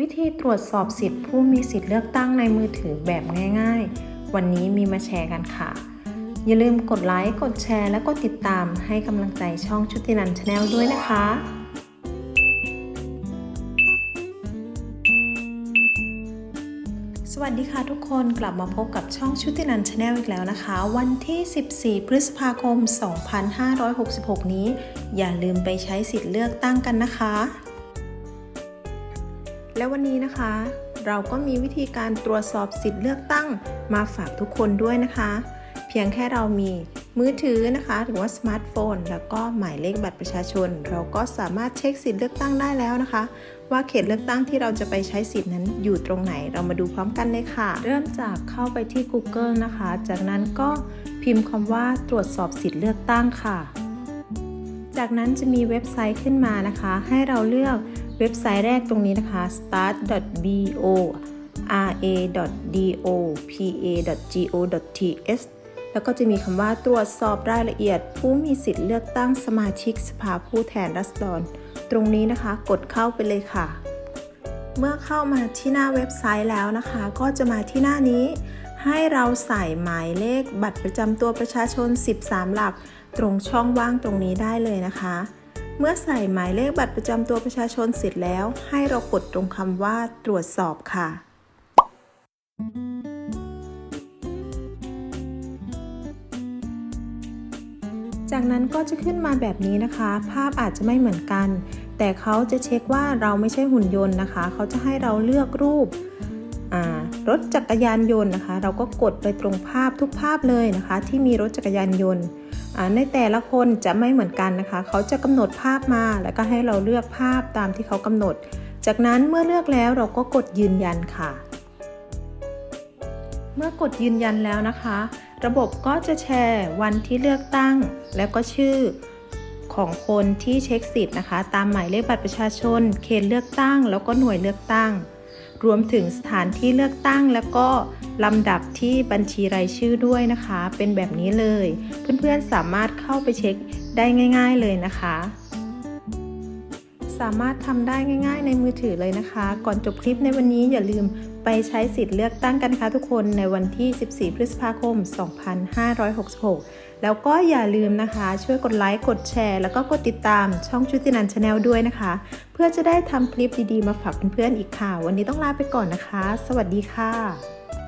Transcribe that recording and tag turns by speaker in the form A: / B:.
A: วิธีตรวจสอบสิทธิผู้มีสิทธิเลือกตั้งในมือถือแบบง่าย ๆ วันนี้มีมาแชร์กันค่ะ อย่าลืมกดไลค์ กดแชร์ และกดติดตามให้กำลังใจช่องชุตินันชาแนลด้วยนะคะ สวัสดีค่ะทุกคนกลับมาพบกับช่องชุตินันชาแนลอีกแล้วนะคะ วันที่ 14 พฤษภาคม 2566 นี้ อย่าลืมไปใช้สิทธิ์เลือกตั้งกันนะคะ และวันนี้นะคะ เราก็มีวิธีการตรวจสอบสิทธิ์เลือกตั้งมาฝากทุกคนด้วยนะคะ เพียงแค่เรามีมือถือนะคะหรือว่าสมาร์ทโฟน แล้วก็หมายเลขบัตรประชาชน เราก็สามารถเช็คสิทธิ์เลือกตั้งได้แล้วนะคะ ว่าเขตเลือกตั้งที่เราจะไปใช้สิทธิ์นั้นอยู่ตรงไหนเรามาดูพร้อมกันเลยค่ะ เริ่มจากเข้าไปที่ Google นะคะ จากนั้นก็พิมพ์คำว่าตรวจสอบสิทธิ์เลือกตั้งค่ะ จากนั้นจะมีเว็บไซต์ขึ้นมานะคะ ให้เราเลือกเว็บไซต์แรกตรงนี้นะคะ start.bo ra.do.pa.go.th แล้วก็จะมีคำว่าตรวจสอบรายละเอียด ผู้มีสิทธิ์เลือกตั้งสมาชิกสภาผู้แทนราษฎร ตรงนี้นะคะ กดเข้าไปเลยค่ะ เมื่อเข้ามาที่หน้าเว็บไซต์แล้วนะคะ ก็จะมาที่หน้านี้ ให้เราใส่หมายเลขบัตรประจำตัวประชาชน 13 หลัก ตรงช่องว่างตรงนี้ได้เลยนะคะ เมื่อใส่หมายเลขบัตรประจำตัวประชาชนเสร็จแล้ว ให้เรากดตรงคำว่าตรวจสอบค่ะจากนั้นก็จะขึ้นมาแบบนี้นะคะ ภาพอาจจะไม่เหมือนกัน แต่เขาจะเช็คว่าเราไม่ใช่หุ่นยนต์นะคะ เขาจะให้เราเลือกรูปรถจักรยานยนต์นะคะ เราก็กดไปตรงภาพทุกภาพเลยนะคะ ที่มีรถจักรยานยนต์ ในแต่ละคนจะไม่เหมือนกันนะคะ เขาจะกำหนดภาพมาแล้วก็ให้เราเลือกภาพตามที่เขากำหนด จากนั้นเมื่อเลือกแล้วเราก็กดยืนยันค่ะ เมื่อกดยืนยันแล้วนะคะ ระบบก็จะแชร์วันที่เลือกตั้ง แล้วก็ชื่อของคนที่เช็คสิทธิ์นะคะ ตามหมายเลขบัตรประชาชน เขตเลือกตั้ง แล้วก็หน่วยเลือกตั้ง รวมถึงสถานที่เลือกตั้งแล้วก็ลำดับที่บัญชีรายชื่อด้วยนะคะ เป็นแบบนี้เลย เพื่อนๆสามารถเข้าไปเช็คได้ง่าย ๆเลยนะคะ สามารถทำได้ง่าย ๆ ในมือถือเลยนะคะ ก่อนจบคลิปในวันนี้อย่าลืม ไปใช้สิทธิ์เลือกตั้งกันคะทุกคนในวันที่ 14 พฤษภาคม 2566 แล้วก็อย่าลืมนะคะ ช่วยกดไลค์กดแชร์ แล้วก็กดติดตามช่องชุตินันชาแนลด้วยนะคะ เพื่อจะได้ทำคลิปดีๆ มาฝากเพื่อนๆอีกค่ะ วันนี้ต้องลาไปก่อนนะคะ สวัสดีค่ะ